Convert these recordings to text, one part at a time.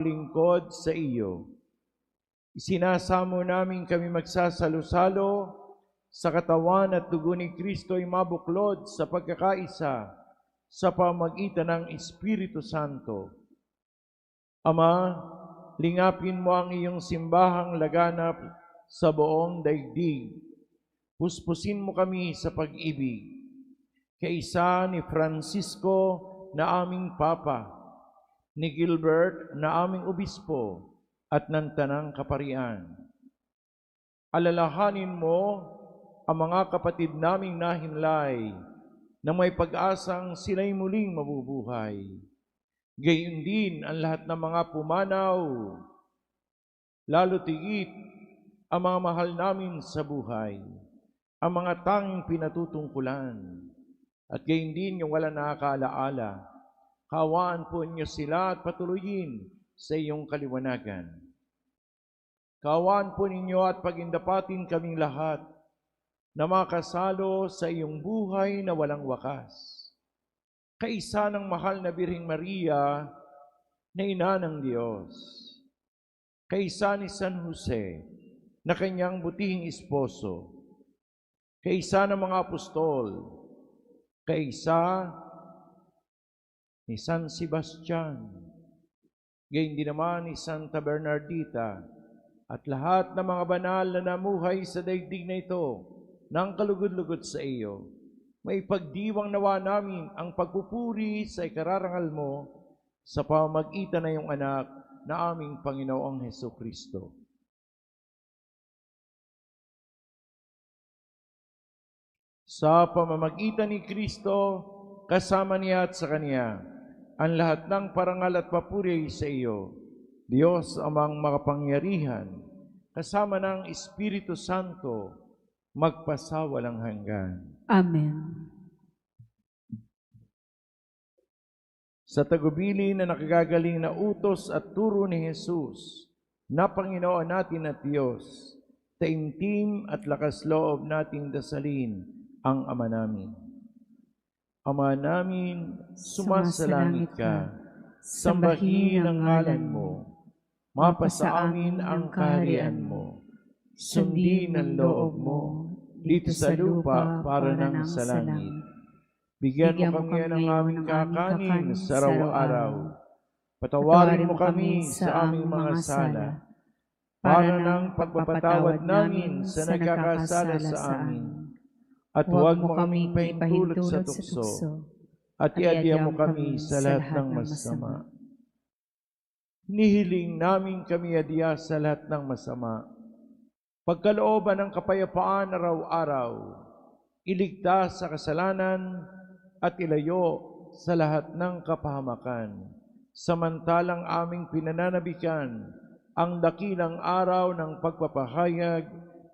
lingkod sa iyo. Isinasamo namin kami magsasalo-salo sa katawan at dugo ni Kristo ay mabuklod sa pagkakaisa sa pamagitan ng Espiritu Santo. Ama, lingapin mo ang iyong simbahang laganap sa buong daigdig. Puspusin mo kami sa pag-ibig. Kaisa ni Francisco na aming Papa, ni Gilbert na aming Obispo, at ng Tanang Kaparian. Alalahanin mo ang mga kapatid naming nahimlay na may pag-asang sila'y muling mabubuhay. Gayon din ang lahat ng mga pumanaw, lalo tigit ang mga mahal namin sa buhay, ang mga tanging pinatutungkulan, at gayon din yung wala nakakaalaala. Kawaan po niyo sila at patuloyin sa iyong kaliwanagan. Kawaan po ninyo at pagindapatin kaming lahat na makasalo sa iyong buhay na walang wakas. Kaisa ng mahal na Birhing Maria na ina ng Diyos. Kaisa ni San Jose na kanyang butihing esposo. Kaisa ng mga apostol. Kaisa ni San Sebastian. Gayon din naman ni Santa Bernardita at lahat ng mga banal na namuhay sa daigdig na ito ng kalugod-lugod sa iyo. May pagdiwang nawa namin ang pagpupuri sa ikararangal mo sa pamagitan na iyong anak na aming Panginoong Heso Kristo. Sa pamamagitan ni Kristo, kasama niya at sa Kanya, ang lahat ng parangal at papuri sa iyo, Diyos amang makapangyarihan, kasama ng Espiritu Santo, magpasawalang hanggan. Amen. Sa tagubili na nakagagaling na utos at turo ni Jesus, na Panginoon natin at Diyos, taimtim at lakas loob nating dasalin ang Ama namin. Ama namin, sumasalangit ka, sambahin ang ngalan mo, mapasa amin ang kaharian mo, sundin ang loob mo, dito sa lupa para nang sa langit. Bigyan mo kami ng aming kakanin sa araw-araw. Patawarin mo kami sa aming mga sala, para ng pagpapatawad namin sa nagkakasala sa amin. At huwag mo kaming paintulot sa tukso, at iadya mo kami sa lahat ng masama. Nihiling namin kami adya sa lahat ng masama. Pagkalooban ng kapayapaan araw-araw, iligtas sa kasalanan at ilayo sa lahat ng kapahamakan. Samantalang aming pinananabikan ang dakilang araw ng pagpapahayag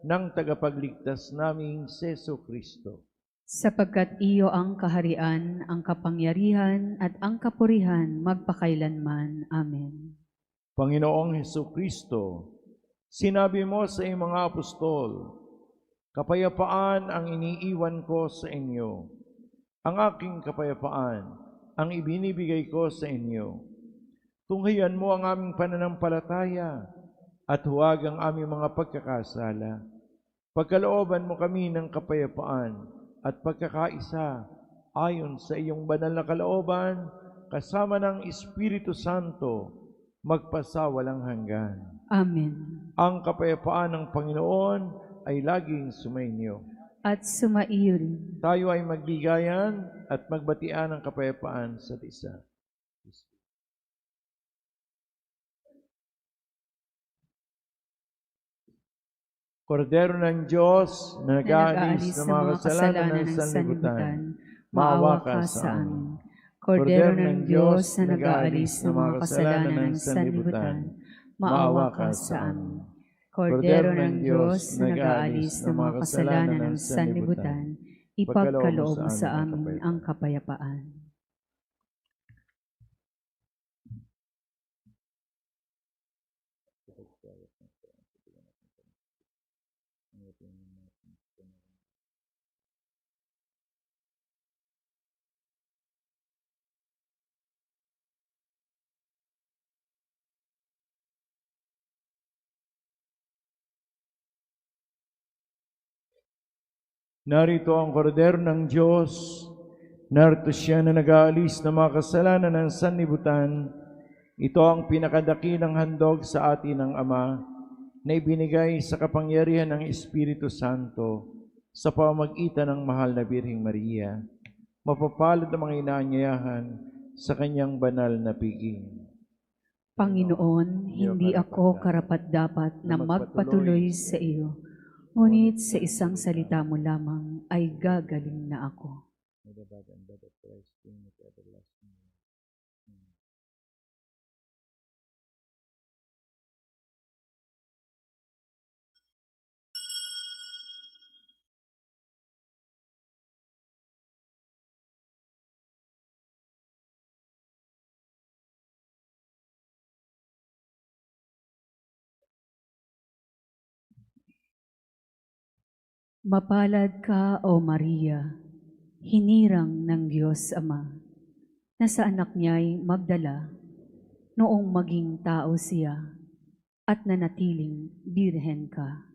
ng tagapagligtas naming Seso Kristo. Sapagkat iyo ang kaharian, ang kapangyarihan, at ang kapurihan magpakailanman. Amen. Panginoong Heso Kristo, sinabi mo sa iyong mga apostol, Kapayapaan ang iniiwan ko sa inyo. Ang aking kapayapaan ang ibinibigay ko sa inyo. Tunghayan mo ang aming pananampalataya at huwag ang aming mga pagkakasala. Pagkalooban mo kami ng kapayapaan at pagkakaisa ayon sa iyong banal na kalooban kasama ng Espiritu Santo magpasawalang hanggan. Amen. Ang kapayapaan ng Panginoon ay laging sumainyo. At sumaiyo rin. Tayo ay magbigayan at magbatian ng kapayapaan sa isa. Kordero ng Diyos na nag-aalis ng mga kasalanan ng sanlibutan, maawa ka sa amin. Kordero ng Diyos na nag-aalis ng mga kasalanan ng sanlibutan, maawa ka sa amin. Kordero ng Diyos na nag-aalis ng mga kasalanan ng sanlibutan, ipagkaloob sa amin ang kapayapaan. Narito ang kordero ng Diyos. Narito siya na nag-aalis ng mga kasalanan ng sanlibutan. Ito ang pinakadakilang handog sa atin ng Ama na ibinigay sa kapangyarihan ng Espiritu Santo sa pamagitan ng mahal na Birhing Maria. Mapapalad ang mga inaanyayahan sa kanyang banal na piging. Panginoon, hindi ako karapat-dapat na magpatuloy sa iyo. Ngunit sa isang salita mo lamang ay gagaling na ako. Mapalad ka, O Maria, hinirang ng Diyos Ama, na sa anak niya'y magdala noong maging tao siya at nanatiling birhen ka.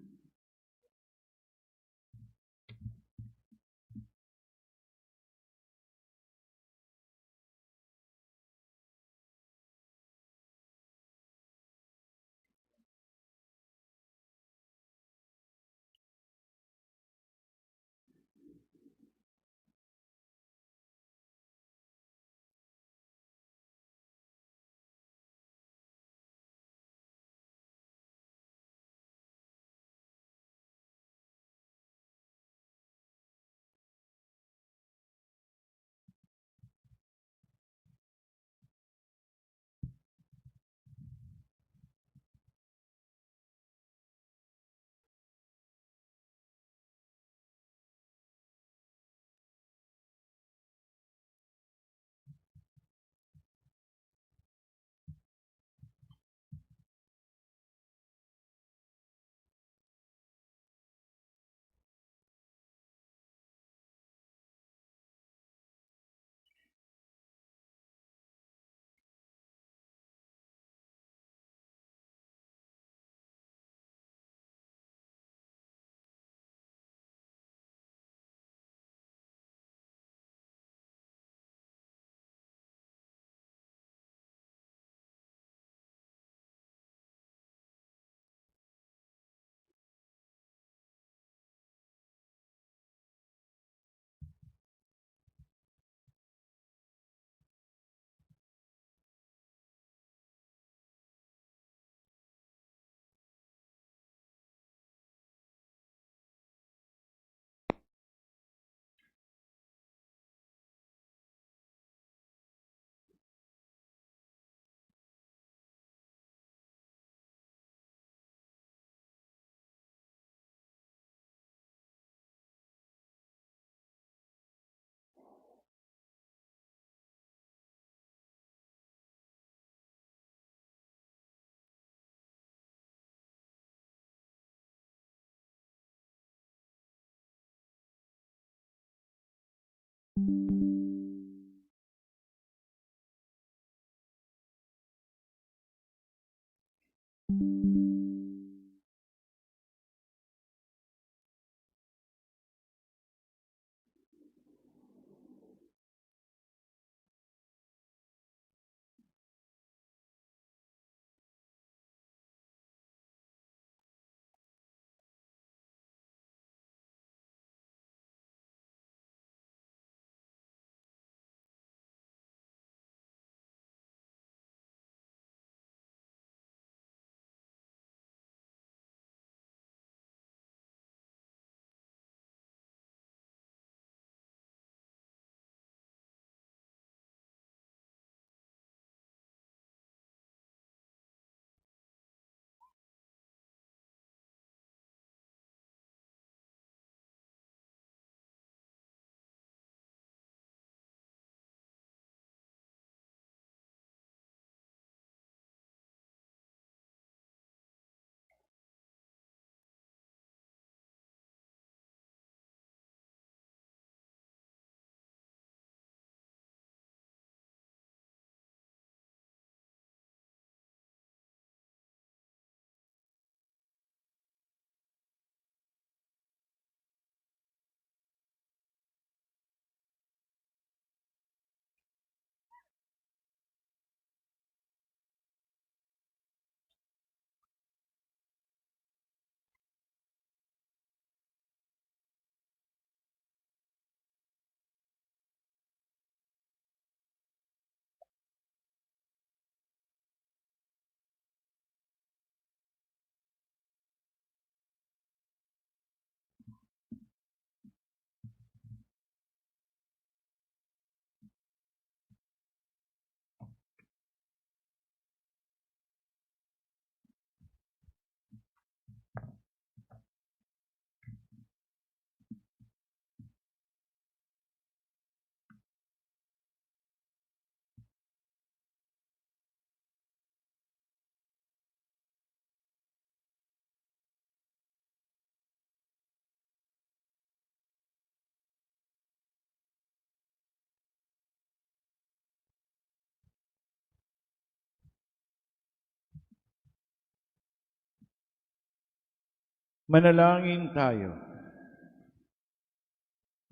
Manalangin tayo.